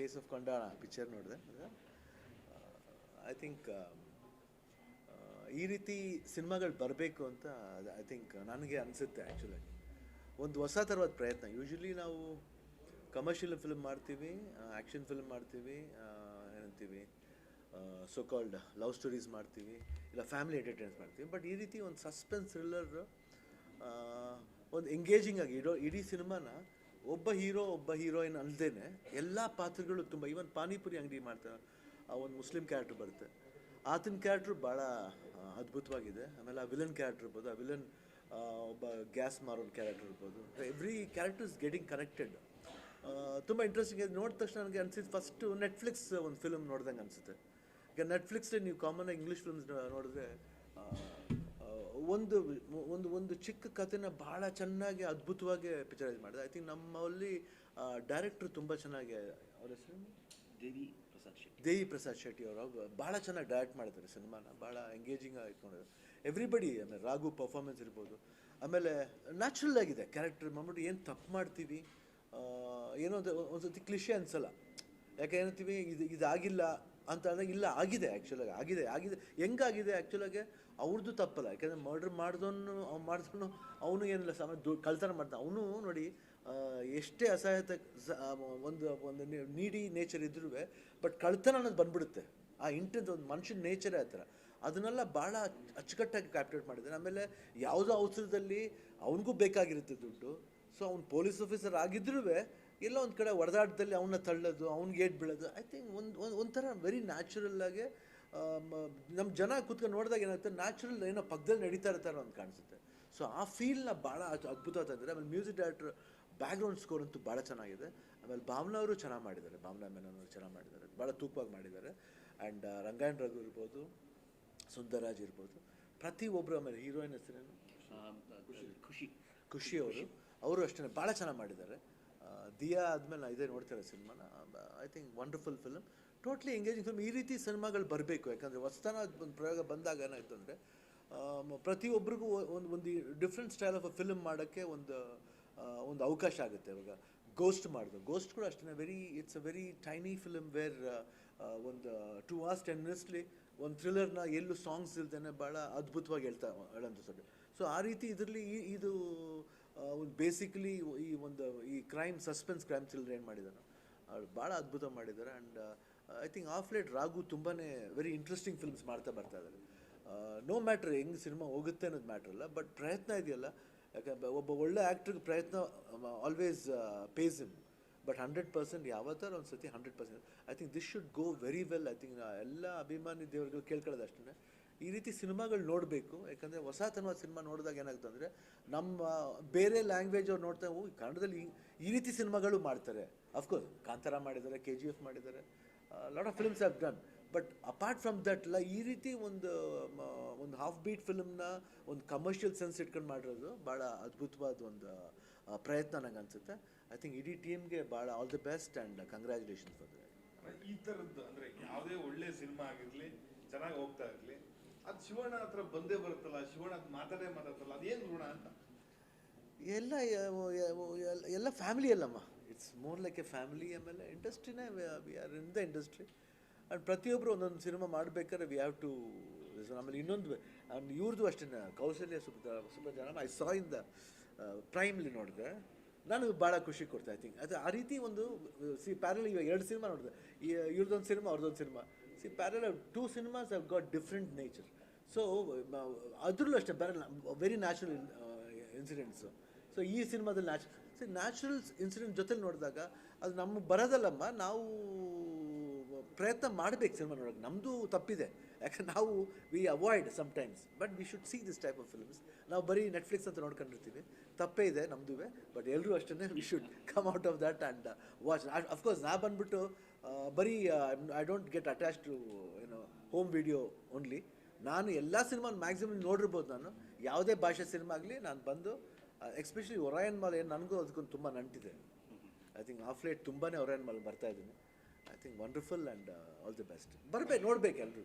Case of Kondana picture ನೋಡಿದೆ. I think ಈ ರೀತಿ ಸಿನಿಮಾಗಳು ಬರಬೇಕು ಅಂತ ಐ ಥಿಂಕ್ ನನಗೆ ಅನಿಸುತ್ತೆ ಆ್ಯಕ್ಚುಲಾಗಿ ಒಂದು ಹೊಸ ಥರವಾದ ಪ್ರಯತ್ನ. ಯೂಶ್ವಲಿ ನಾವು ಕಮರ್ಷಿಯಲ್ ಫಿಲ್ಮ್ ಮಾಡ್ತೀವಿ ಆ್ಯಕ್ಷನ್ ಫಿಲ್ಮ್ ಮಾಡ್ತೀವಿ ಏನಂತೀವಿ ಸೊ ಕಾಲ್ಡ್ ಲವ್ ಸ್ಟೋರೀಸ್ ಮಾಡ್ತೀವಿ, ಇಲ್ಲ ಫ್ಯಾಮಿಲಿ ಎಂಟರ್ಟೈನ್ಸ್ ಮಾಡ್ತೀವಿ. ಬಟ್ ಈ ರೀತಿ ಒಂದು ಸಸ್ಪೆನ್ಸ್ ಥ್ರಿಲ್ಲರ್ ಒಂದು ಎಂಗೇಜಿಂಗ್ ಆಗಿ ಇಡೋ ಇಡೀ ಸಿನಿಮಾನ ಒಬ್ಬ ಹೀರೋ, ಒಬ್ಬ ಹೀರೋಯಿನ್ ಅಲ್ಲದೇನೆ ಎಲ್ಲ ಪಾತ್ರಗಳು ತುಂಬ ಈವನ್ ಪಾನಿಪುರಿ ಅಂಗಡಿ ಮಾಡ್ತಾರೆ ಆ ಒಂದು ಮುಸ್ಲಿಂ ಕ್ಯಾರೆಕ್ಟ್ರ್ ಬರುತ್ತೆ. ಆತನ ಕ್ಯಾರೆಕ್ಟ್ರು ಭಾಳ ಅದ್ಭುತವಾಗಿದೆ. ಆಮೇಲೆ ಆ ವಿಲನ್ ಕ್ಯಾರೆಕ್ಟರ್ ಇರ್ಬೋದು, ಆ ವಿಲನ್ ಒಬ್ಬ ಗ್ಯಾಸ್ ಮಾರೋ ಕ್ಯಾರೆಕ್ಟರ್ ಇರ್ಬೋದು. Every character is getting connected ತುಂಬ ಇಂಟ್ರೆಸ್ಟಿಂಗ್ ಇದೆ ನೋಡಿದ ತಕ್ಷಣ ನನಗೆ ಅನಿಸಿದ್ದು ಫಸ್ಟು ನೆಟ್ಫ್ಲಿಕ್ಸ್ ಒಂದು ಫಿಲ್ಮ್ ನೋಡ್ದಂಗೆ ಅನಿಸುತ್ತೆ. ಈಗ ನೆಟ್ಫ್ಲಿಕ್ಸ್ ನೀವು ಕಾಮನ್ ಆಗಿ ಇಂಗ್ಲೀಷ್ ಫಿಲ್ಮ್ಸ್ ನೋಡಿದ್ರೆ ಒಂದು ಒಂದು ಒಂದು ಚಿಕ್ಕ ಕಥೆನ ಭಾಳ ಚೆನ್ನಾಗಿ ಅದ್ಭುತವಾಗಿ ಪಿಕ್ಚರೈಸ್ ಮಾಡಿದೆ. ಐ ಥಿಂಕ್ ನಮ್ಮಲ್ಲಿ ಡೈರೆಕ್ಟ್ರ್ ತುಂಬ ಚೆನ್ನಾಗಿ ಅವ್ರ ಹೆಸರು? ದೇವಿ ಪ್ರಸಾದ್ ಶೆಟ್ಟಿ. ದೇವಿ ಪ್ರಸಾದ್ ಶೆಟ್ಟಿ ಅವರು. ಭಾಳ ಚೆನ್ನಾಗಿ ಡೈರೆಕ್ಟ್ ಮಾಡಿದ್ದಾರೆ ಸಿನಿಮಾನ. ಭಾಳ ಎಂಗೇಜಿಂಗ್ ಆಗಿ ಇಟ್ಕೊಂಡಿದ್ದಾರೆ. ಎವ್ರಿಬಡಿ ಆಮೇಲೆ ರಾಘು ಪರ್ಫಾರ್ಮೆನ್ಸ್ ಇರ್ಬೋದು. ಆಮೇಲೆ ನ್ಯಾಚುರಲ್ ಆಗಿದೆ. ಕ್ಯಾರೆಕ್ಟರ್ ಮಾಡ್ಬಿಟ್ಟು ಏನು ತಪ್ಪು ಮಾಡ್ತೀವಿ? ಏನೋ ಒಂದು ಸತಿ ಕ್ಲಿಷೆ ಅನ್ಸಲ್ಲ. ಯಾಕೆ ಏನಂತೀವಿ? ಇದು ಇದಾಗಿಲ್ಲ. ಅಂತ ಅಂದಾಗ ಇಲ್ಲ, ಆಗಿದೆ ಆ್ಯಕ್ಚುಲಾಗಿ ಆಗಿದೆ ಆಗಿದೆ. ಹೆಂಗಾಗಿದೆ ಆ್ಯಕ್ಚುಲಾಗೆ ಅವ್ರದ್ದು ತಪ್ಪಲ್ಲ. ಯಾಕೆಂದರೆ ಮರ್ಡ್ರ್ ಮಾಡಿದವನು, ಅವ್ನು ಮಾಡ್ದವನು, ಅವನು ಏನಿಲ್ಲ, ಸಮ ಕಳ್ತನ ಮಾಡ್ತಾನೆ ಅವನು ನೋಡಿ ಎಷ್ಟೇ ಅಸಹಾಯತೆ ಒಂದು ಒಂದು ನೀಡಿ ನೇಚರ್ ಇದ್ರೂ ಬಟ್ ಕಳ್ತನ ಅನ್ನೋದು ಬಂದ್ಬಿಡುತ್ತೆ. ಆ ಇಂಟ್ರೆನ್ಸ್ ಒಂದು ಮನುಷ್ಯನ ನೇಚರೇ ಆ ಥರ. ಅದನ್ನೆಲ್ಲ ಭಾಳ ಅಚ್ಚುಕಟ್ಟಾಗಿ ಕ್ಯಾಪ್ಟೇಟ್ ಮಾಡಿದ್ದಾರೆ. ಆಮೇಲೆ ಯಾವುದೋ ಅವಸರದಲ್ಲಿ ಅವನಿಗೂ ಬೇಕಾಗಿರುತ್ತೆ ದುಡ್ಡು. ಸೊ ಅವ್ನು ಪೊಲೀಸ್ ಆಫೀಸರ್ ಆಗಿದ್ರೂ ಎಲ್ಲ ಒಂದು ಕಡೆ ಹೊಡೆದಾಟದಲ್ಲಿ ಅವನ್ನ ತಳ್ಳೋದು ಅವ್ನಿಗೆ ಏಟ್ ಬೀಳೋದು. ಐ ಥಿಂಕ್ ಒಂದು ಒಂದು ಒಂಥರ ವೆರಿ ನ್ಯಾಚುರಲ್ಲಾಗೆ ಆಗಿ ನಮ್ಮ ಜನ ಕೂತ್ಕೊಂಡು ನೋಡಿದಾಗ ಏನಾಗುತ್ತೆ ನ್ಯಾಚುರಲ್ ಏನೋ ಪಕ್ಕದಲ್ಲಿ ನಡೀತಾ ಇರ್ತಾರೋ ಅಂತ ಕಾಣಿಸುತ್ತೆ. ಸೊ ಆ ಫೀಲ್ನ ಭಾಳ ಅದ್ಭುತ ತಂದಿದೆ ಆಮೇಲೆ ಮ್ಯೂಸಿಕ್ ಡೈರೆಕ್ಟರ್ ಬ್ಯಾಕ್ಗ್ರೌಂಡ್ ಸ್ಕೋರ್ ಅಂತೂ ಭಾಳ ಚೆನ್ನಾಗಿದೆ. ಆಮೇಲೆ ಭಾವನಾ ಅವರು ಚೆನ್ನಾಗಿ ಮಾಡಿದ್ದಾರೆ. ಭಾವನಾ ಮೆನನ್ ಅವರು ಚೆನ್ನಾಗಿ ಮಾಡಿದ್ದಾರೆ. ಭಾಳ ತೂಕವಾಗಿ ಮಾಡಿದ್ದಾರೆ. ಆ್ಯಂಡ್ ರಂಗಾಯಣ ರಘು ಇರ್ಬೋದು ಸುಂದರಾಜ್ ಇರ್ಬೋದು ಪ್ರತಿ ಒಬ್ಬರು ಆಮೇಲೆ ಹೀರೋಯಿನ್ ಹೆಸರೇನು? ಖುಷಿ. ಖುಷಿ. ಅವರು. ಅವರು ಅಷ್ಟೇ ಭಾಳ ಚೆನ್ನಾಗಿ ಮಾಡಿದ್ದಾರೆ. ದಿಯಾ ಆದಮೇಲೆ ಇದೇ ನೋಡ್ತಾರೆ ಸಿನಿಮಾನ. I think wonderful film totally engaging film ಈ ರೀತಿ ಸಿನಿಮಾಗಳು ಬರಬೇಕು. ಯಾಕಂದರೆ ಹೊಸತನ ಒಂದು ಪ್ರಯೋಗ ಬಂದಾಗ ಏನಾಯ್ತು ಅಂದರೆ ಪ್ರತಿಯೊಬ್ಬರಿಗೂ ಒಂದು ಒಂದು different style of a film ಮಾಡೋಕ್ಕೆ ಒಂದು ಒಂದು ಅವಕಾಶ ಆಗುತ್ತೆ ಇವಾಗ. ಗೋಸ್ಟ್ ಮಾಡಿದ್ರು ಗೋಸ್ಟ್ ಕೂಡ ಅಷ್ಟೇ very it's a very tiny film where ಒಂದು ಟೂ ಅವರ್ಸ್ ಟೆನ್ ಮಿನಿಟ್ಸ್ಲಿ ಒಂದು ಥ್ರಿಲ್ಲರ್ನ ಎಲ್ಲೂ ಸಾಂಗ್ಸ್ ಇಲ್ದೇ ಭಾಳ ಅದ್ಭುತವಾಗಿ ಹೇಳ್ತಾ ಹೇಳಂತ ಸೊಡ್ಡು ಸೊ ಆ ರೀತಿ ಇದರಲ್ಲಿ ಇದು ಒಂದು ಬೇಸಿಕಲಿ ಈ ಒಂದು, ಈ ಕ್ರೈಮ್ ಸಸ್ಪೆನ್ಸ್ ಕ್ರೈಮ್ ಥ್ರಿಲ್ಲರ್ ಏನು ಮಾಡಿದ್ದಾರೆ ಅವ್ರು ಭಾಳ ಅದ್ಭುತ ಮಾಡಿದ್ದಾರೆ and I think of late Raghu ತುಂಬಾ ವೆರಿ ಇಂಟ್ರೆಸ್ಟಿಂಗ್ ಫಿಲ್ಮ್ಸ್ ಮಾಡ್ತಾ ಬರ್ತಾ ಇದ್ದಾರೆ ನೋ ಮ್ಯಾಟ್ರ್ ಹೆಂಗೆ ಸಿನಿಮಾ ಹೋಗುತ್ತೆ ಅನ್ನೋದು ಮ್ಯಾಟ್ರ್ ಅಲ್ಲ ಬಟ್ ಪ್ರಯತ್ನ ಇದೆಯಲ್ಲ. ಯಾಕಂದ್ರೆ ಒಬ್ಬ ಒಳ್ಳೆ ಆ್ಯಕ್ಟ್ರಿಗೆ ಪ್ರಯತ್ನ always pays him but hundred percent ಯಾವತ್ತಾರ ಒಂದು ಸತಿ hundred percent I think this should go very well I think ಎಲ್ಲ ಅಭಿಮಾನಿ ದೇವರುಗಳು ಕೇಳ್ಕೊಳ್ಳೋದು ಅಷ್ಟೇ ಈ ರೀತಿ ಸಿನಿಮಾಗಳು ನೋಡಬೇಕು. ಯಾಕಂದರೆ ಹೊಸತನವಾದ ಸಿನಿಮಾ ನೋಡಿದಾಗ ಏನಾಗುತ್ತೆ ಅಂದರೆ ನಮ್ಮ ಬೇರೆ ಲ್ಯಾಂಗ್ವೇಜ್ ಅವ್ರು ನೋಡ್ತಾ ಹೋಗಿ ಕನ್ನಡದಲ್ಲಿ ಈ- ರೀತಿ ಸಿನಿಮಾಗಳು ಮಾಡ್ತಾರೆ. ಅಫ್ಕೋರ್ಸ್ ಕಾಂತಾರ ಮಾಡಿದ್ದಾರೆ ಕೆ ಜಿ ಎಫ್ ಮಾಡಿದ್ದಾರೆ. Lot of films have done but apart from that ಲ, ಈ ರೀತಿ ಒಂದು ಒಂದು ಹಾಫ್ ಬೀಟ್ ಫಿಲ್ಮ್ನ ಒಂದು ಕಮರ್ಷಿಯಲ್ ಸೆನ್ಸ್ ಇಟ್ಕೊಂಡು ಮಾಡಿರೋದು ಭಾಳ ಅದ್ಭುತವಾದ ಒಂದು ಪ್ರಯತ್ನ ನಂಗೆ ಅನಿಸುತ್ತೆ. ಐ ಥಿಂಕ್ ಇಡೀ ಟೀಮ್ಗೆ ಭಾಳ all the best and congratulations ಈ ಥರದ್ದು ಅಂದರೆ ಯಾವುದೇ ಒಳ್ಳೆ ಸಿನಿಮಾ ಆಗಿರಲಿ, ಚೆನ್ನಾಗಿ ಹೋಗ್ತಾ ಇರ್ಲಿ ಅದು ಶಿವಣ್ಣ ಹತ್ರ ಬಂದೇ ಬರುತ್ತಲ್ಲ, ಶಿವಣ್ಣ ಅದು ಮಾತಾಡೇ ಮಾತಾಡ್ತಲ್ಲ ಅದೇನು ಋಣ ಅಂತ? ಎಲ್ಲ ಎಲ್ಲ ಫ್ಯಾಮಿಲಿ ಅಲ್ಲಮ್ಮ. It's more like a family ಆಮೇಲೆ ಇಂಡಸ್ಟ್ರಿನೇ we are in the industry and ಪ್ರತಿಯೊಬ್ಬರು ಒಂದೊಂದು ಸಿನಿಮಾ ಮಾಡಬೇಕಾದ್ರೆ ವಿ ಹ್ಯಾವ್ ಟು ಆಮೇಲೆ ಇನ್ನೊಂದು ಆ್ಯಂಡ್ ಇವ್ರದ್ದು ಅಷ್ಟೇ, ಕೌಶಲ್ಯ ಸುಬ್ರ ಸುಬ್ಬ ಜನ ಐ ಸಾ ಇನ್ ದ ಪ್ರೈಮ್ಲಿ ನೋಡಿದೆ. ನನಗೆ ಭಾಳ ಖುಷಿ ಕೊಡ್ತಾ ಐ ಥಿಂಕ್ ಅದು, ಆ ರೀತಿ ಒಂದು ಸಿ ಪ್ಯಾರಲ್ ಇವಾಗ ಎರಡು ಸಿನಿಮಾ ನೋಡಿದೆ. ಇವ್ರದ್ದೊಂದು ಸಿನಿಮಾ ಅವ್ರದ್ದೊಂದು cinema see parallel two cinemas have got different nature so ಅದರಲ್ಲೂ ಅಷ್ಟೇ ಬೇರೆ ವೆರಿ ನ್ಯಾಚುರಲ್ ಇನ್ಸಿಡೆಂಟ್ಸು ಸೊ ಈ ಸಿನಿಮಾದಲ್ಲಿ ನ್ಯಾಚು ಸೊ ನ್ಯಾಚುರಲ್ಸ್ ಇನ್ಸಿಡೆಂಟ್ ಜೊತೆಲಿ ನೋಡಿದಾಗ, ಅದು ನಮಗೆ ಬರೋದಲ್ಲಮ್ಮ, ನಾವು ಪ್ರಯತ್ನ ಮಾಡಬೇಕು ಸಿನಿಮಾ ನೋಡೋಕೆ. ನಮ್ಮದು ತಪ್ಪಿದೆ. ಯಾಕಂದ್ರೆ ನಾವು we avoid sometimes but we should see this type of films ನಾವು ಬರೀ ನೆಟ್ಫ್ಲಿಕ್ಸ್ ಅಂತ ನೋಡ್ಕೊಂಡಿರ್ತೀವಿ. ತಪ್ಪೇ ಇದೆ ನಮ್ಮದು ಬಟ್ ಎಲ್ಲರೂ ಅಷ್ಟೇ we should come out of that and watch of course ನಾ ಬಂದ್ಬಿಟ್ಟು ಬರೀ I don't get attach to ಏನೋ ಹೋಮ್ ವಿಡಿಯೋ ಓನ್ಲಿ ನಾನು ಎಲ್ಲ ಸಿನಿಮಾ ಮ್ಯಾಕ್ಸಿಮಮ್ ನೋಡಿರ್ಬೋದು ನಾನು. ಯಾವುದೇ ಭಾಷೆ ಸಿನಿಮಾ ಆಗಲಿ ನಾನು ಬಂದು ಎಸ್ಪೆಷಲಿ ಒರಾಯನ್ ಮಾಲ್ ಏನು ನನಗೂ ಅದಕ್ಕೊಂದು ತುಂಬ ನಂಟಿದೆ. ಐ ಥಿಂಕ್ ಆಫ್ ಲೇಟ್ ತುಂಬಾ ಒರಾಯನ್ ಮಾಲ್ ಬರ್ತಾ ಇದ್ದೀನಿ. I think wonderful and all the best ಬರಬೇಕು, ನೋಡ್ಬೇಕು ಎಲ್ರೂ.